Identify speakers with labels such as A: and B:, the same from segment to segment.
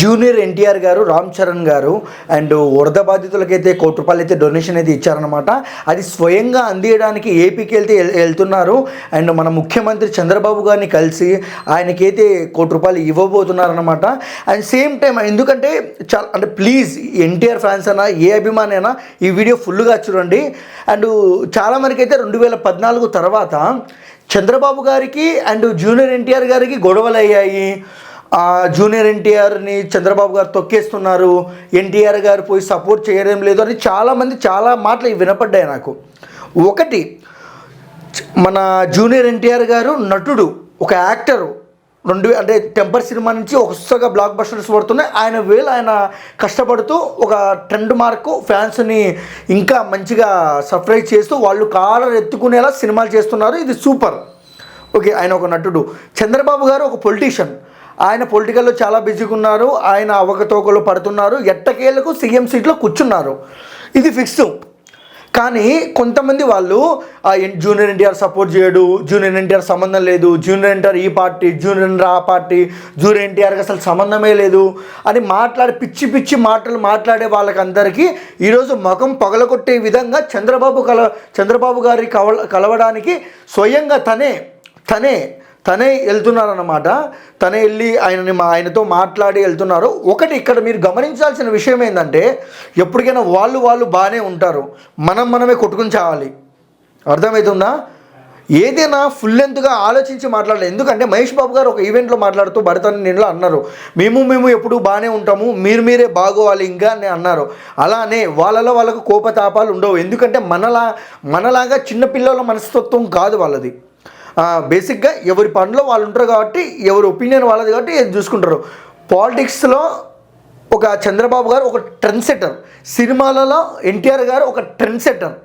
A: Junior NTR గారు రామ్ చరణ్ గారు and వరద బాధితులకైతే కోటి రూపాయలు అయితే డొనేషన్ అయితే ఇచ్చారనమాట అది స్వయంగా అందియడానికి ఏపీకి వెళ్తే వెళ్తున్నారు. అండ్ మన ముఖ్యమంత్రి చంద్రబాబు గారిని కలిసి ఆయనకైతే కోటి రూపాయలు ఇవ్వబోతున్నారనమాట అండ్ సేమ్ టైం ఎందుకంటే చాలా అంటే ప్లీజ్ ఎన్టీఆర్ ఫ్యాన్స్ అయినా ఏ అభిమాని అయినా ఈ వీడియో ఫుల్గా చూడండి. అండ్ చాలా మందికి అయితే రెండు వేల పద్నాలుగు తర్వాత చంద్రబాబు గారికి అండ్ జూనియర్ ఎన్టీఆర్ గారికి గొడవలు అయ్యాయి జూనియర్ ఎన్టీఆర్ని చంద్రబాబు గారు తొక్కేస్తున్నారు. ఎన్టీఆర్ గారు పోయి సపోర్ట్ చేయడం లేదు అని చాలామంది చాలా మాటలు వినపడ్డాయి నాకు. ఒకటి మన జూనియర్ ఎన్టీఆర్ గారు నటుడు ఒక యాక్టరు. రెండు అంటే టెంపర్ సినిమా నుంచి ఒకసారిగా బ్లాక్ బస్టర్స్ పడుతున్నాయి. ఆయన వేలు ఆయన కష్టపడుతూ ఒక ట్రెండ్ మార్కు ఫ్యాన్స్ని ఇంకా మంచిగా సర్ప్రైజ్ చేస్తూ వాళ్ళు కాలర్ ఎత్తుకునేలా సినిమాలు చేస్తున్నారు. ఇది సూపర్. ఓకే ఆయన ఒక నటుడు. చంద్రబాబు గారు ఒక పొలిటీషియన్. ఆయన పొలిటికల్లో చాలా బిజీగా ఉన్నారు ఆయన అవకతవకలు పడుతున్నారు. ఎట్టకేళ్ళకు సీఎం సీట్లో కూర్చున్నారు. ఇది ఫిక్స్ కానీ కొంతమంది వాళ్ళు జూనియర్ ఎన్టీఆర్ సపోర్ట్ చేయడు జూనియర్ ఎన్టీఆర్ సంబంధం లేదు జూనియర్ ఎన్టీఆర్ ఈ పార్టీ జూనియర్ ఎన్టీఆర్ ఆ పార్టీ జూనియర్ ఎన్టీఆర్కి అసలు సంబంధమే లేదు అని మాట్లాడి పిచ్చి పిచ్చి మాటలు మాట్లాడే వాళ్ళకందరికీ ఈరోజు ముఖం పగలగొట్టే విధంగా చంద్రబాబు కల చంద్రబాబు గారి కవ కలవడానికి స్వయంగా తనే తనే తనే వెళ్తున్నారన్నమాట. తనే వెళ్ళి ఆయనని మా ఆయనతో మాట్లాడి వెళ్తున్నారు. ఒకటి ఇక్కడ మీరు గమనించాల్సిన విషయం ఏంటంటే ఎప్పటికైనా వాళ్ళు వాళ్ళు బాగానే ఉంటారు. మనం మనమే కొట్టుకుని చావాలి. అర్థమవుతుందా ఏదైనా ఫుల్ లెంత్గా ఆలోచించి మాట్లాడలేదు ఎందుకంటే మహేష్ బాబు గారు ఒక ఈవెంట్లో మాట్లాడుతూ భరతని నేను అన్నారు మేము మేము ఎప్పుడు బాగానే ఉంటాము. మీరు మీరే బాగోవాలి ఇంకా అని అన్నారు. అలానే వాళ్ళలో వాళ్ళకు కోపతాపాలు ఉండవు. ఎందుకంటే మనలా మనలాగా చిన్నపిల్లల మనస్తత్వం కాదు వాళ్ళది. బేసిక్గా ఎవరి పనిలో వాళ్ళు ఉంటారు కాబట్టి ఎవరి ఒపీనియన్ వాళ్ళది కాబట్టి ఇది చూసుకుంటారు. పాలిటిక్స్లో ఒక చంద్రబాబు గారు ఒక ట్రెండ్ సెటర్ సినిమాలలో ఎన్టీఆర్ గారు ఒక ట్రెండ్ సెటర్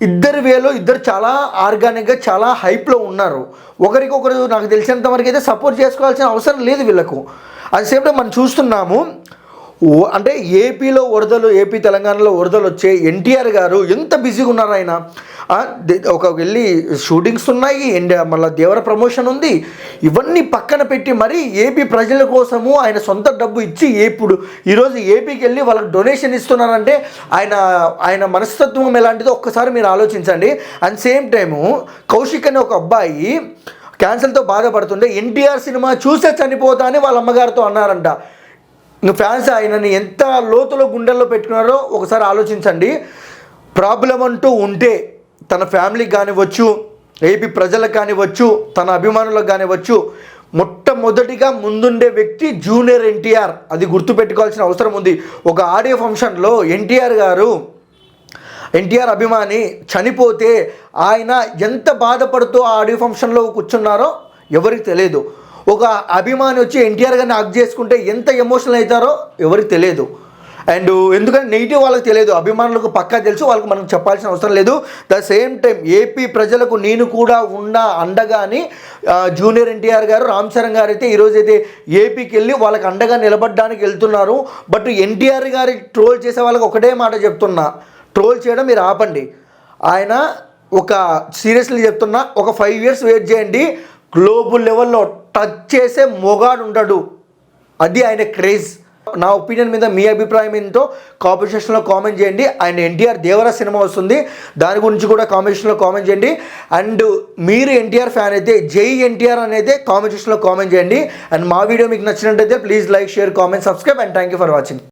A: ఇద్దరు వేలో ఇద్దరు చాలా ఆర్గానిక్గా చాలా హైప్లో ఉన్నారు. ఒకరికొకరు నాకు తెలిసినంత వరకు అయితే సపోర్ట్ చేసుకోవాల్సిన అవసరం లేదు వీళ్ళకు. అది సేమ్ మనం చూస్తున్నాము అంటే ఏపీలో వరదలు ఏపీ తెలంగాణలో వరదలు వచ్చే ఎన్టీఆర్ గారు ఎంత బిజీగా ఉన్నారు ఆయన ఒక వెళ్ళి షూటింగ్స్ ఉన్నాయి అండ్ మళ్ళీ దేవర ప్రమోషన్ ఉంది. ఇవన్నీ పక్కన పెట్టి మరీ ఏపీ ప్రజల కోసము ఆయన సొంత డబ్బు ఇచ్చి ఇప్పుడు ఈరోజు ఏపీకి వెళ్ళి వాళ్ళకి డొనేషన్ ఇస్తున్నారంటే ఆయన ఆయన మనస్తత్వం ఎలాంటిదో ఒక్కసారి మీరు ఆలోచించండి. అండ్ సేమ్ టైము కౌశిక్ అనే ఒక అబ్బాయి క్యాన్సర్తో బాధపడుతుంటే ఎన్టీఆర్ సినిమా చూసే చనిపోతా అని వాళ్ళ అమ్మగారితో అన్నారంట. నువ్వు ఫ్యాన్స్ ఆయనని ఎంత లోతులో గుండెల్లో పెట్టుకున్నారో ఒకసారి ఆలోచించండి. ప్రాబ్లం అంటూ ఉంటే తన ఫ్యామిలీకి కానివ్వచ్చు ఏపీ ప్రజలకు కానివ్వచ్చు తన అభిమానులకు కానివ్వచ్చు మొట్టమొదటిగా ముందుండే వ్యక్తి జూనియర్ ఎన్టీఆర్. అది గుర్తుపెట్టుకోవాల్సిన అవసరం ఉంది. ఒక ఆడియో ఫంక్షన్లో ఎన్టీఆర్ గారు ఎన్టీఆర్ అభిమాని చనిపోతే ఆయన ఎంత బాధపడుతూ ఆ ఆడియో ఫంక్షన్లో కూర్చున్నారో ఎవరికి తెలియదు. ఒక అభిమాని వచ్చి ఎన్టీఆర్ గారిని హక్ చేసుకుంటే ఎంత ఎమోషనల్ అవుతారో ఎవరికి తెలియదు. అండ్ ఎందుకంటే నెగిటివ్ వాళ్ళకి తెలియదు. అభిమానులకు పక్కా తెలుసు వాళ్ళకి మనం చెప్పాల్సిన అవసరం లేదు. ద సేమ్ టైం ఏపీ ప్రజలకు నేను కూడా ఉన్నా అండగా అని జూనియర్ ఎన్టీఆర్ గారు రామ్ చరణ్ గారు అయితే ఈరోజు అయితే ఏపీకి వెళ్ళి వాళ్ళకి అండగా నిలబడడానికి వెళ్తున్నారు. బట్ ఎన్టీఆర్ గారి ట్రోల్ చేసే వాళ్ళకి ఒకటే మాట చెప్తున్నా. ట్రోల్ చేయడం మీరు ఆపండి. ఆయన ఒక సీరియస్లీ చెప్తున్నా ఒక ఫైవ్ ఇయర్స్ వెయిట్ చేయండి. గ్లోబల్ లెవెల్లో టచ్ చేసే మొగాడు ఉంటాడు అది ఆయన క్రేజ్. నా ఒపీనియన్ మీద మీ అభిప్రాయం ఏంటో కామెంట్ సెక్షన్లో కామెంట్ చేయండి. ఆయన ఎన్టీఆర్ దేవరా సినిమా వస్తుంది. దాని గురించి కూడా కామెంట్ సెక్షన్లో కామెంట్ చేయండి. అండ్ మీరు ఎన్టీఆర్ ఫ్యాన్ అయితే జై ఎన్టీఆర్ అనేది కామెంట్ సెక్షన్లో కామెంట్ చేయండి. అండ్ మా వీడియో మీకు నచ్చినట్టయితే please like share comment subscribe and thank you for watching.